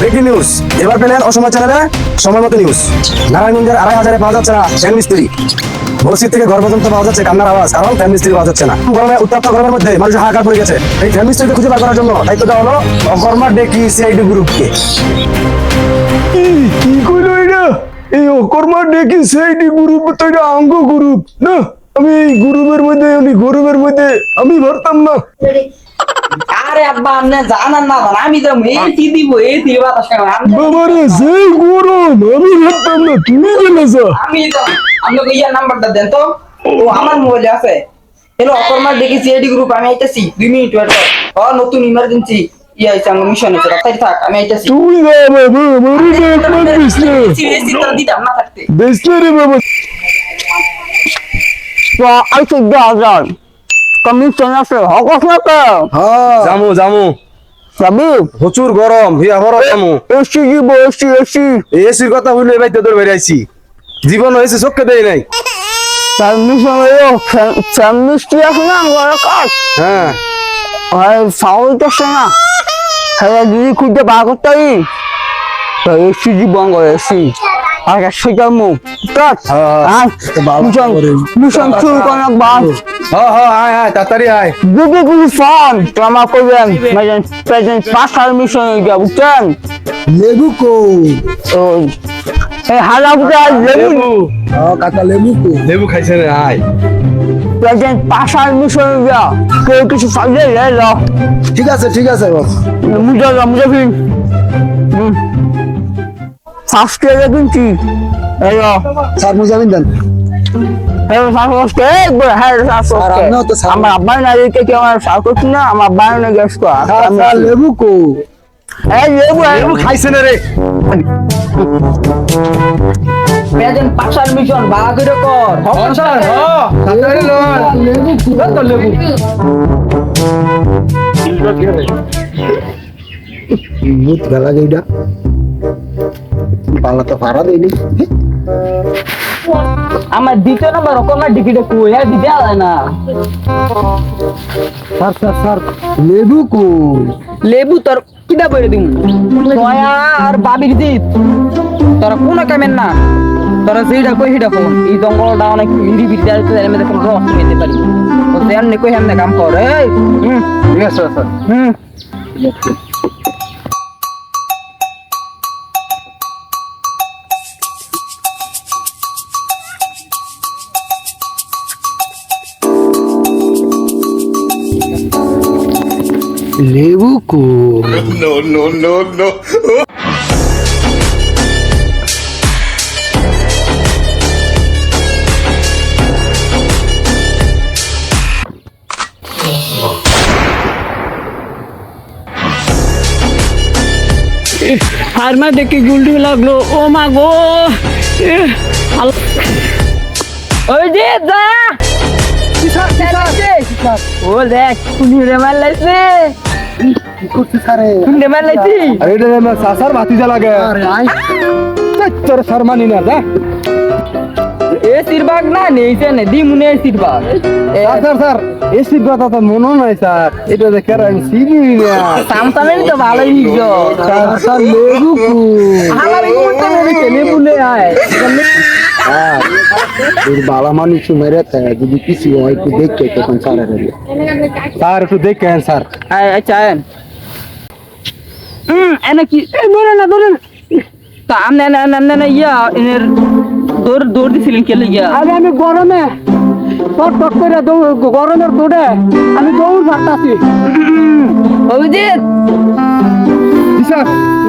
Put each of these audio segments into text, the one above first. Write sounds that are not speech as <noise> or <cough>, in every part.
Breaking news এবার পেলেন অসময় চ্যানেলে সময় মতো নিউজ নারায়ণগঞ্জের আড়াই হাজারে পাওয়া যাচ্ছে না ফ্যান মিস্ত্রি। থেকে ঘর পর্যন্ত পাওয়া যাচ্ছে কান্নার আওয়াজ, কারণ ফ্যান মিস্ত্রি পাওয়া যাচ্ছে না। গরমে, উত্তপ্ত গরমের মধ্যে মানুষ হাহাকার পড়ে গেছে। এই ফ্যান মিস্ত্রিকে খুঁজে বার করার জন্য দায়িত্ব দেওয়া হলো অকর্মা ডেকি সিআইডি গ্রুপকে। কি কইলো এটা? এই অকর্মা ডেকে সেইটি গ্রুপ তো এটা অঙ্গ গ্রুপ, না? আমি এই গ্রুপের মধ্যে উনি গ্রুপের মধ্যে আমি ভরতাম না। আরে আব্বা আপনি জানান না জান আমি তো এটি দিব এটি বাতাস বাবারে সেই গরম আমি ভরতাম না তুমি বলেছ আমি তো আপনাকে ইয়ার নাম্বারটা দেন তো? ও আমার মোবাইলে আছে। হ্যালো অকর্মার দেখি সিআইডি গ্রুপ আমি আইতাছি। দুই মিনিট ওয়েট কর ও নতুন ইমার্জেন্সি ইয়া আইছে আমার মিশন আছে রাস্তায় থাক আমি আইতাছি। তুই যা বাবা মরে যা একবার বিছলে সিরিয়াসলি তো দিতাম না থাকতে বিছলে রে হাজার কমিশন আছে হকস না তো জামু জামু। যাবি? প্রচুর গরম হিয়া হর জামু। এসি দিব এসি এসি এসির কথা হইলে এবার তোদের জীবন হয়েছে চোখকে দেয় নাই। আছে না কাজ হ্যাঁ আর সাউন্ড আসছে না। হ্যাঁ যদি খুঁজতে বার করতে পারি তো এসি জীবন করে এসি আর কাজ হ্যাঁ, বাস হ্যাঁ হ্যাঁ আয় আয় তাড়াতাড়ি আয়। যদি কিছু ফান। তো আমার করবেন। প্রেজেন্ট পাঁচ হাজার মিশন বুঝছেন? লেবু কো। ওই এই হাজার বুঝা লেবু। কাকা লেবু কো। লেবু খাইছে আয়। প্রেজেন্ট মিশন কেউ কিছু লে। ঠিক আছে ঠিক আছে বস মুজা ফার্স্ট ইয়ারে কিনছি স্যার মুজামিন দেন। হ্যাঁ আমার আব্বা না রেখে কি আমার সার করছি না আমার আব্বা না গ্যাস লেবু কো? এই লেবু লেবু খাইছে না রে। প্রেজেন্ট পাশার মিশন বাঘ করে। কর স্যার তাড়াতাড়ি লন। লেবু লেবু ভূত গলা গইডা। পালা তো পারা দেইনি আমার দ্বিতীয় নাম্বার অকর্মার ডিকিটা কই আর দিতে আলায় না। স্যার স্যার স্যার লেবু কো লেবু তোর কিটা বইরে দিম। দয়া আর বাবির জিত তোরা কোন কামেন না। তোরা যেটা কই সেটা ফোন এই জঙ্গলটা অনেক হিড়ি বিদ্যা আছে এর মধ্যে কোনো রস নিতে পারি তো দেন নে কই হেমনে কাম কর। এই হুম। ঠিক আছে স্যার। হুম। লেবু কো ফার্মা দেখে গুলটি লাগল ও মা গো ওই যে যা ও দেখ কুনি রে মার লাইছে রে মার আরে সাসার বাতি জ্বালা আরে আই। তোর না দা এ সিরবাগ না নেইছে নে দি মুনে সিরবাগ স্যার স্যার স্যার এসি তো মনে নাই স্যার। এটা দেখে আর সিগি না। সামসামের তো ভালোই স্যার স্যার লেবু কো। হালার এই মুহূর্তে মেরে কেনে আয়। তোর বালা মানুষ মেরে যদি কিছু হয় একটু দেখে তখন স্যার স্যার একটু দেখেন স্যার। আচ্ছা হুম এনে কি এ ধরে না ধরে তা আমনে না না না ইয়া এনের দৌড় দৌড় দিছিলেন কে লাগিয়া আরে আমি গরমে টক টক করে দৌড় গরমের দৌড়ে আমি দৌড় মারতাছি। অভিজিৎ!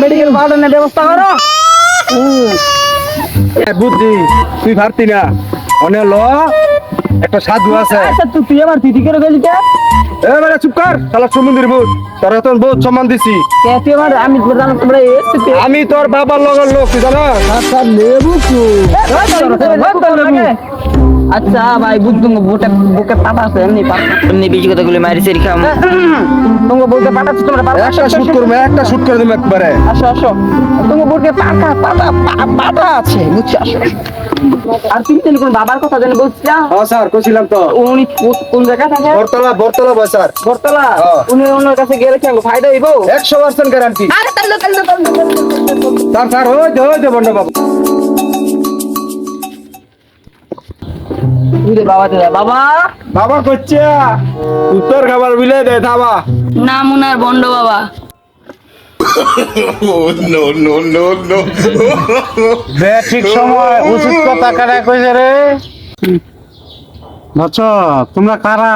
মেডিকেল পাঠানোর ব্যবস্থা করো। এ বুদ্ধি তুই ভারতি না। অনে ল একটা সাধু আছে। আচ্ছা তুই আমার দিদি করে গেলি এ চুপ কর। শালা তোর তো বহুত সম্মান দিছি। কে তুই আমার আমি তো জানো তোমরা আমি তোর বাবার লগের লোক তুই জানো? আচ্ছা ভাই বুঝতুম বুকে বুকে পাটা আছে এমনি পাটা এমনি বেশি কথা গুলি মারি সেরি খাম তোমার বুকে পাটা আছে তোমরা একটা শুট করব একটা শুট করে দিবো একবারে। আসো আসো। তোমার বুকে পাটা পাটা পা- পাটা আছে বুঝছ? আসো। আর তুমি তো কোন বাবার কথা জানি বলছিলাম হ্যাঁ স্যার কইছিলাম তো। উনি কোন জায়গা থাকে? বরতলা বরতলা বয় স্যার। বরতলা। উনি ওনার কাছে গেলে কি ফায়দা হইব? একশো পার্সেন্ট গ্যারান্টি আরে তাহলে তাহলে। স্যার স্যার ওই যে ওই যে বন্ড বাবু। উরে বাবা দিদা বাবা। বাবা করছে উত্তর খাবার বিলে দে থাবা নাম উনার বন্ড বাবা। বে ঠিক সময় উচিত কথা কারা কইছে রে? আচ্ছা তোমরা কারা?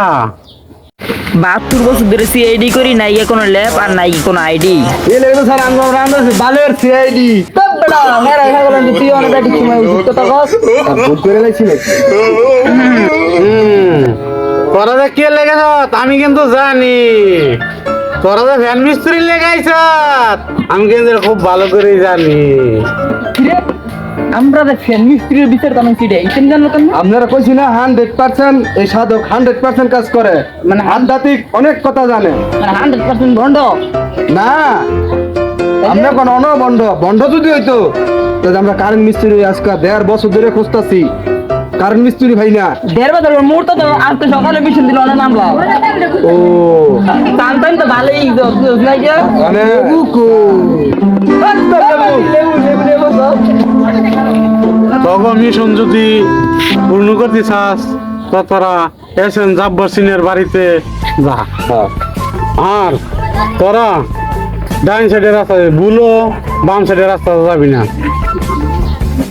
বাহাত্তর বছর ধরে সিআইডি করি নাই কোনো ল্যাব আর নাই কোনো আইডি স্যার আমরা বালের সিআইডি তুই অনেক ব্যাটিক সময় উচিত কথা কস ভোট করে লাইছিলে তোরা যে কে লেগেছ আমি কিন্তু জানি। তোরা যে ভ্যান মিস্ত্রি লেগাইছ আমি কিন্তু খুব ভালো করে জানি। আমরা যে ফ্যান মিস্ত্রির বিচার কেমন কি ইতেন কেন? আপনারা কইছি না হান্ড্রেড পার্সেন্ট এই সাধক হান্ড্রেড পার্সেন্ট কাজ করে। মানে আধ্যাত্মিক অনেক কথা জানে। মানে হান্ড্রেড পার্সেন্ট ভণ্ড। না আমরা কোন অন বন্ধ বন্ধ যদি হইতো তাহলে আমরা কারেন্ট মিস্ত্রি আজকে দেড় বছর ধরে খুঁজতাছি। কারেন্ট মিস্ত্রি ভাই না। দেড় বছর মুহূর্ত তো আজ তো সকালে মিশন দিল অনেক নামলা। ও। তো ভালোই নাই যে। মানে তখন মিশন যদি পূর্ণ করতে চাস তো তোরা এসেন জাব্বর সিনের বাড়িতে যা। আর তোরা ডাইন সাইডের রাস্তা বুলো বাম সাইডের রাস্তা যাবি না।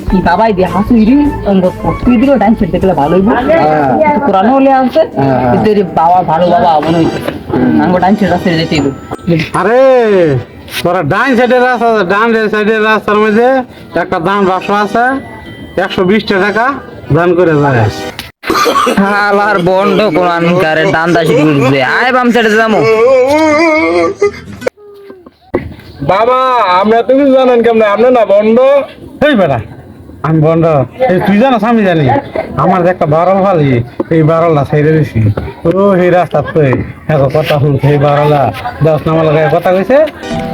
কি বাবাই দিয়ে হাসুইরি অঙ্গ তুই দিল ডান্স দেখলে ভালো হইব। কোরআন হলে আছে বাবা ভালো বাবা মনে হইছে। আঙ্গ ডান্স রাস্তায় যেতে আরে তোরা ডাইন সাইডের রাস্তা ডান সাইডের রাস্তার মধ্যে একটা দান আছে একশো বিশটা টাকা দান করে যায়। হালার বন্ড কোরআন কারে আয় বাম সাইডে যাব। বাবা আমরা তুমি জানেন কেমন? আমরা না বন্ধ? এই বেটা আমি বন্ধ। এই তুই জানাস আমি জানি। আমার যে একটা বারল ফালি এই বারলটা ছেড়ে দিছি। ও এই রাস্তা তো এত কথা শুনছে এই বারলা দশ নাম্বার লাগে কথা কইছে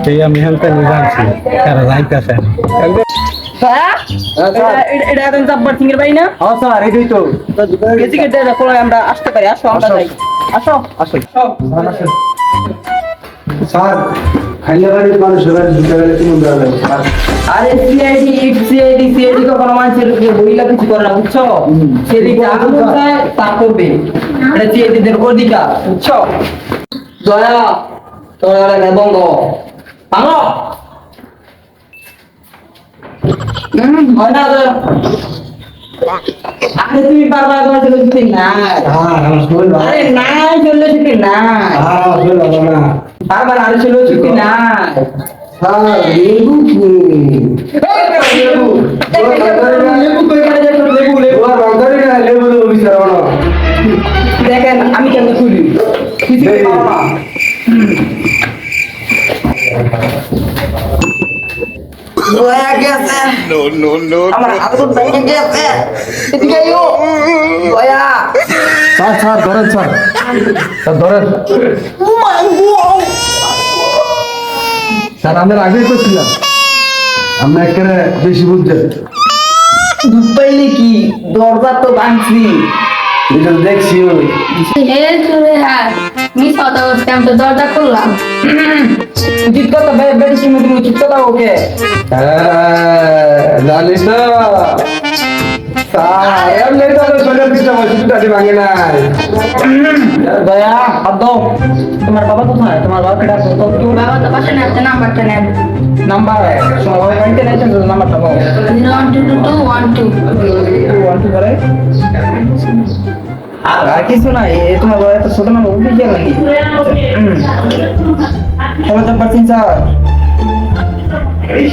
এই আমি হেনতে জানছি এরা যাইতেছে হ্যাঁ দেখো আমরা আসতে পারি। আসো আমরা যাই। আসো। আসুন স্যার খাইলে বাড়ির আরে সিআইডি সিআইডি সিআইডি কখনো মানুষের বইলা কিছু করে না বুঝছ? সিআইডি যা তা করবে। এটা সিআইডি দের অধিকার বুঝছ? দয়া তোর এলাকায় বন্ধ ভাঙো। না তো আরে তুমি করে চলে না আরে নাই যেতে না। বারবার আরে চলে যেতে না। দেখেন আমি কেন খুলি কিছু পারব না। দয়া গেছে আমার হাত ভেঙে গেছে এদিকে আইও দয়া স্যার স্যার ধরেন স্যার স্যার ধরেন স্যার আমরা আগেই তো ছিলাম আমরা এখানে বেশি বুঝছেন দুধ পাইলে কি দরজা তো ভাঙছি। দেখছি চলে আর মিস কথা বলতে আমি তো দরজা খুললাম। উচিত কথা বেড়ে সিমে তুমি উচিত কথা ওকে জানিস না তোমার বাবা কোথায়? তোমার বাবা কেটা তো বাবা তো পাশে নেন নাম্বারটা নেন। নাম্বার সময় বাড়িতে নাই তো নাম্বারটা দাও one two two two one two one two করে। আর কিছু নাই এ তোমার বাবা এত ছোট নাম নাকি? পারছেন স্যার।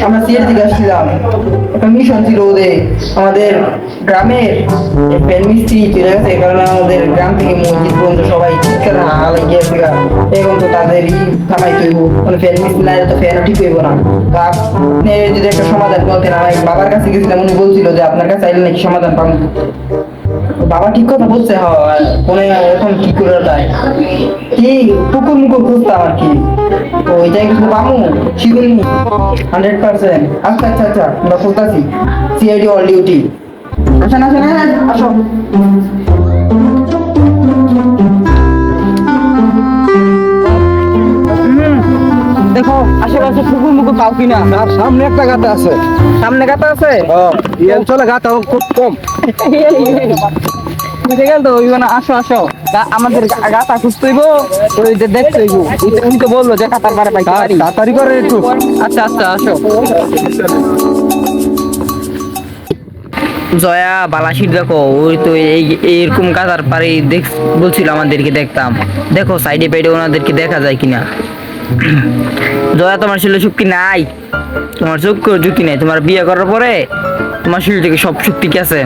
আমরা সিএর দিকে আসছিলাম। একটা মিশন ছিল ওদের। আমাদের গ্রামের ফ্যান মিস্ত্রি চলে গেছে কারণে আমাদের গ্রাম থেকে মসজিদ পর্যন্ত সবাই চিৎকার গিয়েছে এখন তো তাদের ই থামাই তৈব মানে ফ্যান মিস্ত্রি না তো ফ্যানও ঠিক হইব না। তা আপনি যদি একটা সমাধান বলতেন আমার বাবার কাছে গেছিলাম উনি বলছিল যে আপনার কাছে আইলে নাকি সমাধান পাবো। বাবা ঠিক কথা বলছে হ্যাঁ ফোনে এখন কি করে দেয় কি টুকুর মুকুর খুঁজতাম আর কি? তো ওই জায়গায় কিছু পাবো শিখুন হান্ড্রেড পার্সেন্ট আচ্ছা আচ্ছা আচ্ছা আমরা খুঁজতেছি। সিআইডি অল ডিউটি আসেন আসেন আসো দেখো আশেপাশে পুকুর মুকুর পাও কিনা? আর সামনে একটা গাতা আছে। সামনে গাতা আছে? এই অঞ্চলে গাতা খুব কম। <laughs> গেল তো ওই আসো আসো। আমাদের গাতা খুঁজতে হইব ওই যে দেখতে উনি তো- বলল যে কাতার পারে। পারি তাড়াতাড়ি করে একটু। আচ্ছা আচ্ছা আসো। জয়া বালাসির দেখো ওই তো এই এইরকম কাতার পারে দেখ বলছিল আমাদেরকে দেখতাম। দেখো সাইডে পাইডে ওনাদেরকে দেখা যায় কিনা। জয়া তোমার ছিল শক্তি নাই? তোমার চোখ যুক্তি নাই? তোমার বিয়ে করার পরে তোমার শরীর থেকে সব শক্তি কি আছে?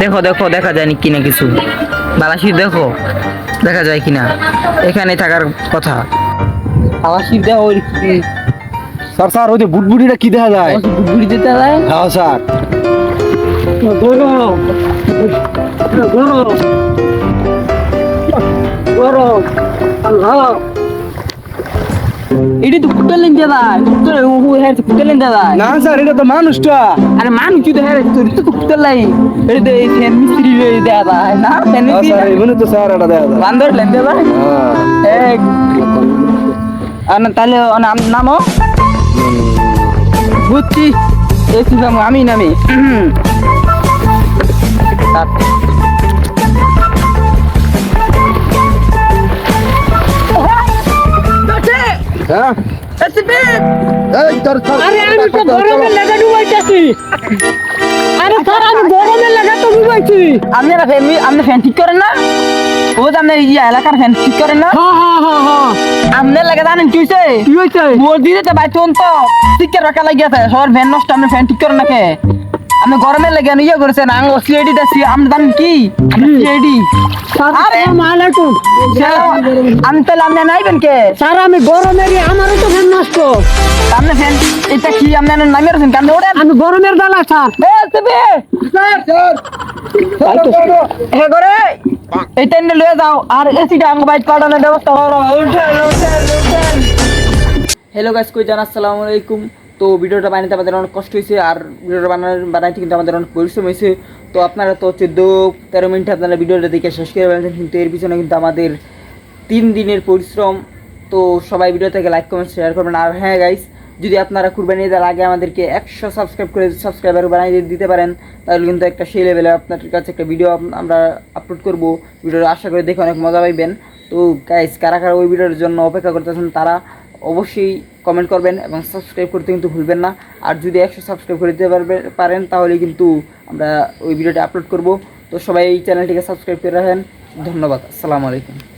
দেখো দেখো দেখা যায় কিনা কিছু। বালাসির দেখো দেখা যায় কিনা। এখানে থাকার কথা। বালাসির দেখো স্যার স্যার ওই যে বুটবুটিটা কি দেখা যায়? ঘুরি দিতে যায় হ্যাঁ স্যার। এটি তো কুটেলেন দাদা কুটেলেন ও হ্যাঁ কুটেলেন দাদা না স্যার এটা তো মানুষটা আরে মানুষ তো হ্যাঁ তোর তো কুটেলাই এটি তো এই মিস্ত্রি দাদা না স্যার এগুলো তো স্যার এটা যায়। বান্দর লেন দাদা হ্যাঁ। এক। আর না তাহলে ও নাম নামো। বুঝছি। নামো আমি নামি। হ্যাঁ? এই তোর আরে আমি তো গরমের লাগা ডুবাইতেছি। আরে স্যার আমি গরমের লাগা তো ডুবাইছি। আপনারা ফ্যান আপনি ফ্যান ঠিক করেন না? ও যে আপনার এই এলাকার ফ্যান ঠিক করেন না? হ্যাঁ হ্যাঁ হ্যাঁ হ্যাঁ। আপনার লাগে জানেন কি হয়েছে কি হয়েছে তো বাইতুন তো রাখা লাগিয়েছে সবার ভ্যান নষ্ট আপনি ফ্যান ঠিক করেন না কে? আপনি গরমের লাগে ইয়ে করেছেন আঙ্গ সিআইডি দাসি আপনি জানেন কি? সিআইডি স্যার আরে! আসসালামু আলাইকুম আমি তাহলে আপনি নাইবেন কে? স্যার আমি গরমের আমারও তো ফ্যান নষ্ট। আপনি ফ্যান এটা কি আপনি নামিয়ে রয়েছেন কেন? আমি গরমের বেলা স্যার। হে করে! এইটা নিয়ে লয়ে যাও আর এসিটা আঙ্গ বাইক পাঠানোর ব্যবস্থা করো। হ্যালো গাইস কই জানা আসসালামু আলাইকুম। তো ভিডিওটা বানাতে আমাদের অনেক কষ্ট হয়েছে, আর ভিডিওটা বানানোর বানাইতে কিন্তু আমাদের অনেক পরিশ্রম হয়েছে। তো আপনারা তো চোদ্দ, তেরো মিনিটে আপনারা ভিডিওটা দেখে শেষ করে ফেলেছেন, কিন্তু এর পিছনে কিন্তু আমাদের তিন দিনের পরিশ্রম। তো সবাই ভিডিও থেকে লাইক কমেন্ট শেয়ার করবেন। আর হ্যাঁ গাইস যদি আপনারা কুরবানি ঈদের আগে আমাদেরকে একশো সাবস্ক্রাইব করে সাবস্ক্রাইবার বানিয়ে দিতে পারেন, তাহলে কিন্তু একটা সেই লেভেলে আপনার কাছে একটা ভিডিও আমরা আপলোড করব। ভিডিওটা আশা করে দেখে অনেক মজা পাইবেন। তো গাইস কারা কারা ওই ভিডিওর জন্য অপেক্ষা করতেছেন তারা অবশ্যই কমেন্ট করবেন এবং সাবস্ক্রাইব করতে কিন্তু ভুলবেন না। আর যদি একশো সাবস্ক্রাইব করে দিতে পারেন, তাহলে কিন্তু আমরা ওই ভিডিওটা আপলোড করব। তো সবাই এই চ্যানেলটিকে সাবস্ক্রাইব করে রাখেন। ধন্যবাদ। আসসালামু আলাইকুম।